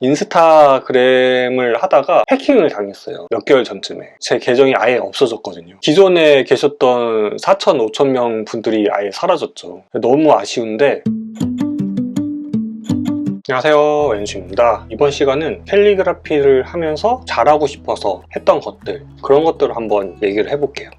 인스타그램을 하다가 해킹을 당했어요. 몇 개월 전쯤에. 제 계정이 아예 없어졌거든요. 기존에 계셨던 4천, 5천 명 분들이 아예 사라졌죠. 너무 아쉬운데 안녕하세요 왼수입니다 이번 시간은 캘리그라피를 하면서 잘하고 싶어서 했던 것들 그런 것들을 한번 얘기를 해볼게요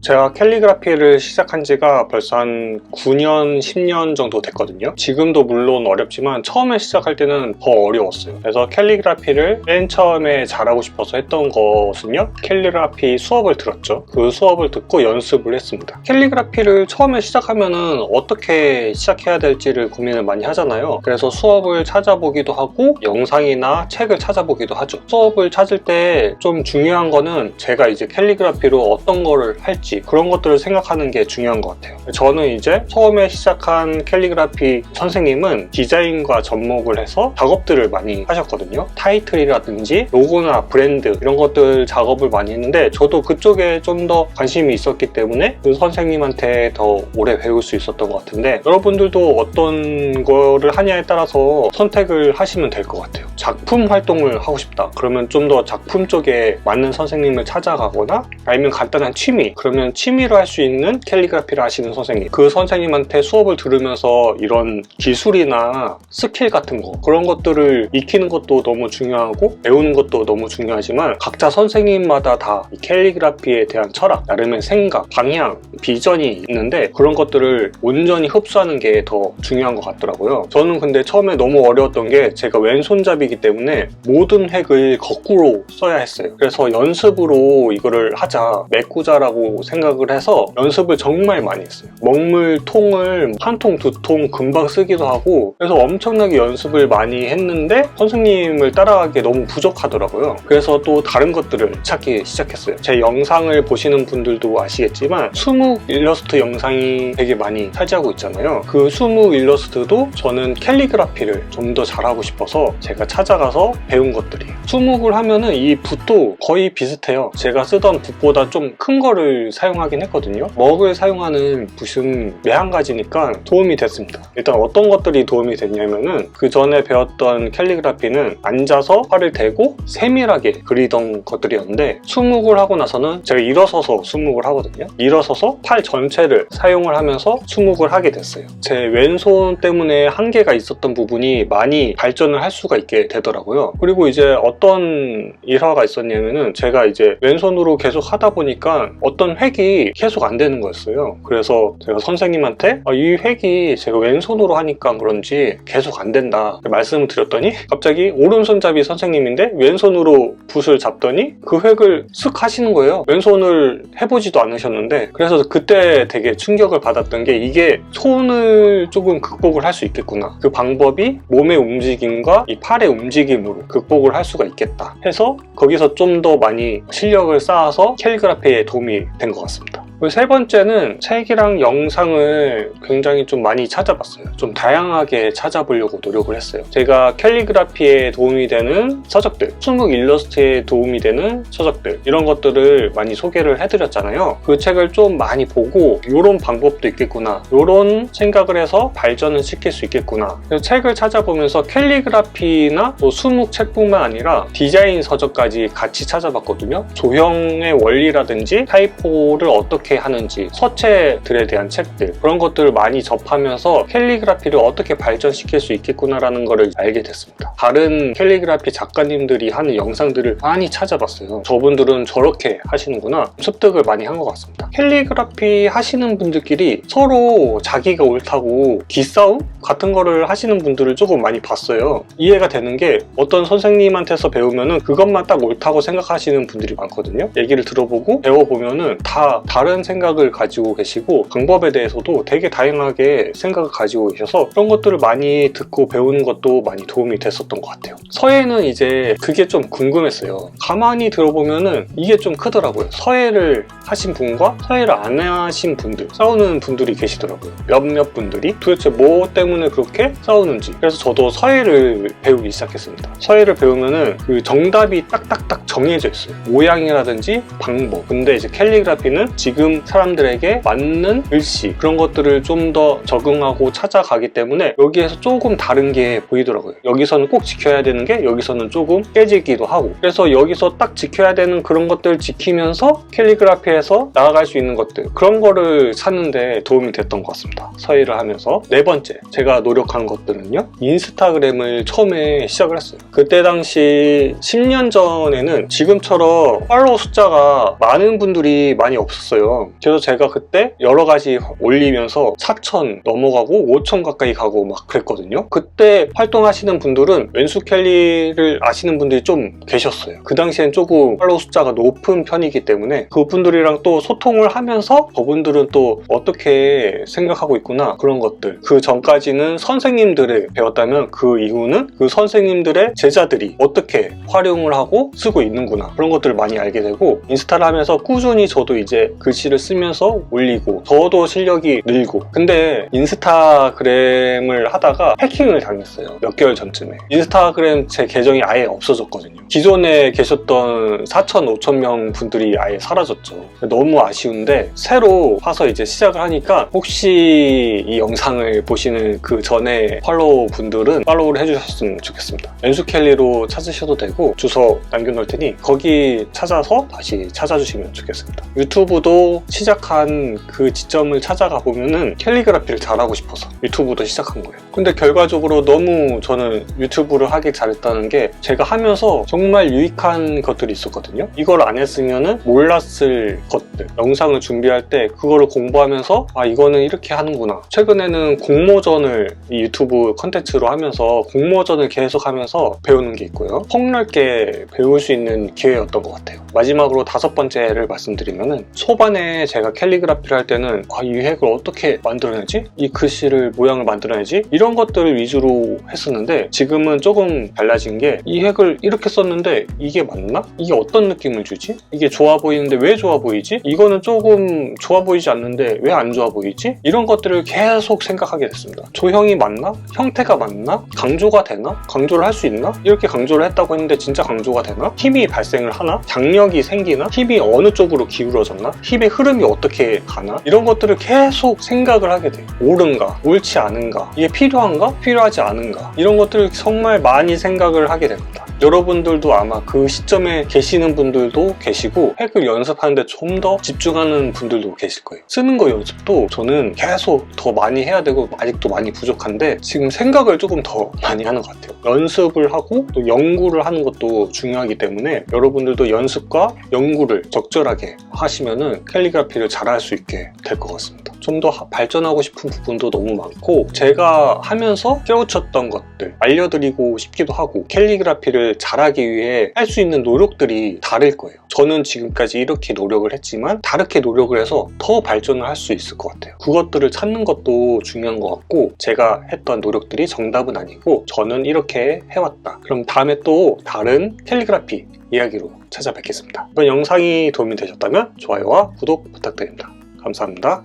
제가 캘리그라피를 시작한 지가 벌써 한 9년, 10년 정도 됐거든요. 지금도 물론 어렵지만 처음에 시작할 때는 더 어려웠어요. 그래서 캘리그라피를 맨 처음에 잘하고 싶어서 했던 것은요. 캘리그라피 수업을 들었죠. 그 수업을 듣고 연습을 했습니다. 캘리그라피를 처음에 시작하면은 어떻게 시작해야 될지를 고민을 많이 하잖아요. 그래서 수업을 찾아보기도 하고 영상이나 책을 찾아보기도 하죠. 수업을 찾을 때 좀 중요한 거는 제가 이제 캘리그라피로 어떤 거를 할지 그런 것들을 생각하는 게 중요한 것 같아요. 저는 이제 처음에 시작한 캘리그라피 선생님은 디자인과 접목을 해서 작업들을 많이 하셨거든요. 타이틀이라든지 로고나 브랜드 이런 것들 작업을 많이 했는데 저도 그쪽에 좀 더 관심이 있었기 때문에 그 선생님한테 더 오래 배울 수 있었던 것 같은데 여러분들도 어떤 거를 하냐에 따라서 선택을 하시면 될 것 같아요. 작품 활동을 하고 싶다. 그러면 좀 더 작품 쪽에 맞는 선생님을 찾아가거나 아니면 간단한 취미 그러면 취미로 할 수 있는 캘리그라피를 하시는 선생님. 그 선생님한테 수업을 들으면서 이런 기술이나 스킬 같은 거 그런 것들을 익히는 것도 너무 중요하고 배우는 것도 너무 중요하지만 각자 선생님마다 다이 캘리그라피에 대한 철학 나름의 생각 방향 비전이 있는데 그런 것들을 온전히 흡수하는 게 더 중요한 것 같더라고요. 저는 근데 처음에 너무 어려웠던 게 제가 왼손잡이기 때문에 모든 획을 거꾸로 써야 했어요. 그래서 연습으로 이거를 하자 메꾸자라고 생각을 해서 연습을 정말 많이 했어요. 먹물 통을 한 통, 두 통 금방 쓰기도 하고 그래서 엄청나게 연습을 많이 했는데 선생님을 따라가기에 너무 부족하더라고요. 그래서 또 다른 것들을 찾기 시작했어요. 제 영상을 보시는 분들도 아시겠지만 수묵 일러스트 영상이 되게 많이 차지하고 있잖아요. 그 수묵 일러스트도 저는 캘리그라피를 좀 더 잘하고 싶어서 제가 찾아가서 배운 것들이에요. 수묵을 하면은 이 붓도 거의 비슷해요. 제가 쓰던 붓보다 좀 큰 거를 사용하긴 했거든요. 먹을 사용하는 붓은 매한 가지니까 도움이 됐습니다. 일단 어떤 것들이 도움이 됐냐면은 그 전에 배웠던 캘리그라피는 앉아서 팔을 대고 세밀하게 그리던 것들이었는데 수묵을 하고 나서는 제가 일어서서 수묵을 하거든요. 일어서서 팔 전체를 사용을 하면서 수묵을 하게 됐어요. 제 왼손 때문에 한계가 있었던 부분이 많이 발전을 할 수가 있게 되더라고요. 그리고 이제 어떤 일화가 있었냐면은 제가 이제 왼손으로 계속 하다 보니까 어떤 획이 계속 안 되는 거였어요. 그래서 제가 선생님한테 아, 이 획이 제가 왼손으로 하니까 그런지 계속 안 된다 말씀을 드렸더니 갑자기 오른손잡이 선생님인데 왼손으로 붓을 잡더니 그 획을 쓱 하시는 거예요. 왼손을 해보지도 않으셨는데 그래서 그때 되게 충격을 받았던 게 이게 손을 조금 극복을 할 수 있겠구나. 그 방법이 몸의 움직임과 이 팔의 움직임으로 극복을 할 수가 있겠다 해서 거기서 좀 더 많이 실력을 쌓아서 캘리그라피에 도움이 된것 같습니다. 세 번째는 책이랑 영상을 굉장히 좀 많이 찾아봤어요. 좀 다양하게 찾아보려고 노력을 했어요. 제가 캘리그라피에 도움이 되는 서적들, 수묵 일러스트에 도움이 되는 서적들 이런 것들을 많이 소개를 해드렸잖아요. 그 책을 좀 많이 보고 이런 방법도 있겠구나, 이런 생각을 해서 발전을 시킬 수 있겠구나. 책을 찾아보면서 캘리그라피나 뭐 수묵 책뿐만 아니라 디자인 서적까지 같이 찾아봤거든요. 조형의 원리라든지 타이포를 어떻게 하는지 서체들에 대한 책들 그런 것들을 많이 접하면서 캘리그라피를 어떻게 발전시킬 수 있겠구나라는 것을 알게 됐습니다. 다른 캘리그라피 작가님들이 하는 영상들을 많이 찾아봤어요. 저분들은 저렇게 하시는구나 습득을 많이 한 것 같습니다. 캘리그라피 하시는 분들끼리 서로 자기가 옳다고 기싸움 같은 거를 하시는 분들을 조금 많이 봤어요. 이해가 되는 게 어떤 선생님한테서 배우면은 그것만 딱 옳다고 생각하시는 분들이 많거든요. 얘기를 들어보고 배워보면은 다 다른 생각을 가지고 계시고 방법에 대해서도 되게 다양하게 생각을 가지고 계셔서 그런 것들을 많이 듣고 배우는 것도 많이 도움이 됐었던 것 같아요. 서예는 이제 그게 좀 궁금했어요. 가만히 들어보면은 이게 좀 크더라고요. 서예를 하신 분과 서예를 안 하신 분들 싸우는 분들이 계시더라고요. 몇몇 분들이 도대체 뭐 때문에 그렇게 싸우는지 그래서 저도 서예를 배우기 시작했습니다. 서예를 배우면은 그 정답이 딱딱딱 정해져 있어요. 모양이라든지 방법. 근데 이제 캘리그라피는 지금 지금 사람들에게 맞는 글씨 그런 것들을 좀 더 적응하고 찾아가기 때문에 여기에서 조금 다른 게 보이더라고요. 여기서는 꼭 지켜야 되는 게 여기서는 조금 깨지기도 하고 그래서 여기서 딱 지켜야 되는 그런 것들을 지키면서 캘리그라피에서 나아갈 수 있는 것들 그런 거를 찾는데 도움이 됐던 것 같습니다. 서예를 하면서 네 번째 제가 노력한 것들은요 인스타그램을 처음에 시작을 했어요. 그때 당시 10년 전에는 지금처럼 팔로워 숫자가 많은 분들이 많이 없었어요. 그래서 제가 그때 여러 가지 올리면서 4천 넘어가고 5천 가까이 가고 막 그랬거든요. 그때 활동하시는 분들은 왼수 캘리를 아시는 분들이 좀 계셨어요. 그 당시엔 조금 팔로워 숫자가 높은 편이기 때문에 그분들이랑 또 소통을 하면서 저분들은 또 어떻게 생각하고 있구나 그런 것들 그 전까지는 선생님들을 배웠다면 그 이후는 그 선생님들의 제자들이 어떻게 활용을 하고 쓰고 있는구나 그런 것들을 많이 알게 되고 인스타를 하면서 꾸준히 저도 이제 글씨 를 쓰면서 올리고 저도 실력이 늘고. 근데 인스타그램을 하다가 해킹을 당했어요. 몇 개월 전쯤에. 인스타그램 제 계정이 아예 없어졌거든요. 기존에 계셨던 4천 5천 명 분들이 아예 사라졌죠. 너무 아쉬운데 새로 와서 이제 시작을 하니까 혹시 이 영상을 보시는 그 전에 팔로우 분들은 팔로우를 해주셨으면 좋겠습니다. 연수 캘리로 찾으셔도 되고 주소 남겨놓을 테니 거기 찾아서 다시 찾아주시면 좋겠습니다. 유튜브도 시작한 그 지점을 찾아가 보면은 캘리그라피를 잘하고 싶어서 유튜브도 시작한 거예요. 근데 결과적으로 너무 저는 유튜브를 하길 잘했다는 게 제가 하면서 정말 유익한 것들이 있었거든요. 이걸 안 했으면은 몰랐을 것들. 영상을 준비할 때 그거를 공부하면서 아 이거는 이렇게 하는구나. 최근에는 공모전을 이 유튜브 컨텐츠로 하면서 공모전을 계속 하면서 배우는 게 있고요. 폭넓게 배울 수 있는 기회였던 것 같아요. 마지막으로 다섯 번째를 말씀드리면은 초반에 제가 캘리그라피를 할 때는 아, 이 획을 어떻게 만들어내지? 이 글씨를 모양을 만들어내지? 이런 것들을 위주로 했었는데 지금은 조금 달라진 게 이 획을 이렇게 썼는데 이게 맞나? 이게 어떤 느낌을 주지? 이게 좋아 보이는데 왜 좋아 보이지? 이거는 조금 좋아 보이지 않는데 왜 안 좋아 보이지? 이런 것들을 계속 생각하게 됐습니다. 조형이 맞나? 형태가 맞나? 강조가 되나? 강조를 할 수 있나? 이렇게 강조를 했다고 했는데 진짜 강조가 되나? 힘이 발생을 하나? 장력이 생기나? 힘이 어느 쪽으로 기울어졌나? 힘의 흐름이 어떻게 가나? 이런 것들을 계속 생각을 하게 돼요. 옳은가? 옳지 않은가? 이게 필요한가? 필요하지 않은가? 이런 것들을 정말 많이 생각을 하게 됩니다. 여러분들도 아마 그 시점에 계시는 분들도 계시고 핵을 연습하는데 좀 더 집중하는 분들도 계실 거예요. 쓰는 거 연습도 저는 계속 더 많이 해야 되고 아직도 많이 부족한데 지금 생각을 조금 더 많이 하는 것 같아요. 연습을 하고 또 연구를 하는 것도 중요하기 때문에 여러분들도 연습과 연구를 적절하게 하시면은 캘리그라피를 잘할 수 있게 될 것 같습니다. 좀 더 발전하고 싶은 부분도 너무 많고 제가 하면서 깨우쳤던 것들 알려드리고 싶기도 하고 캘리그라피를 잘하기 위해 할 수 있는 노력들이 다를 거예요. 저는 지금까지 이렇게 노력을 했지만 다르게 노력을 해서 더 발전을 할 수 있을 것 같아요. 그것들을 찾는 것도 중요한 것 같고 제가 했던 노력들이 정답은 아니고 저는 이렇게 해왔다. 그럼 다음에 또 다른 캘리그라피 이야기로 찾아뵙겠습니다. 이번 영상이 도움이 되셨다면 좋아요와 구독 부탁드립니다. 감사합니다.